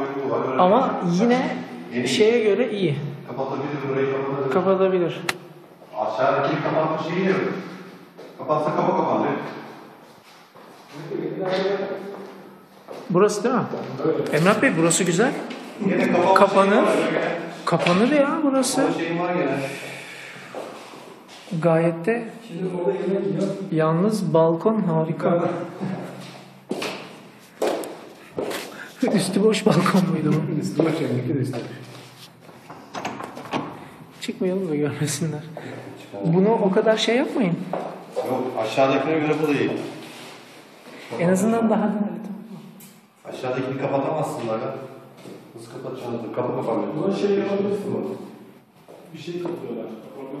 boyutlu var. Öyle Ama bir- yine Yeni- şeye göre iyi. Kapatabilir, burayı kapatabilir. Kapatabilir. Aşağıdaki kapatma şeyi de yok. Kapatsa kapı kapanıyor. Burası değil mi? Emrah Bey burası güzel. Yine kapalı Kapanır. Kapanır ya burası. Gayet de yalnız balkon harika. Üstü boş balkon muydu bu? Üstü evdeki de üstü. Çıkmayalım da görmesinler. Bunu o kadar şey yapmayın. Yok aşağıdakine göre bu iyi. En azından daha da Aşağıdakini kapatamazsın da ya. Nasıl kapatacaksın? Kapı kapanıyor. Buna şey yapabilirsin. Bir şey kapıyorlar. Problem.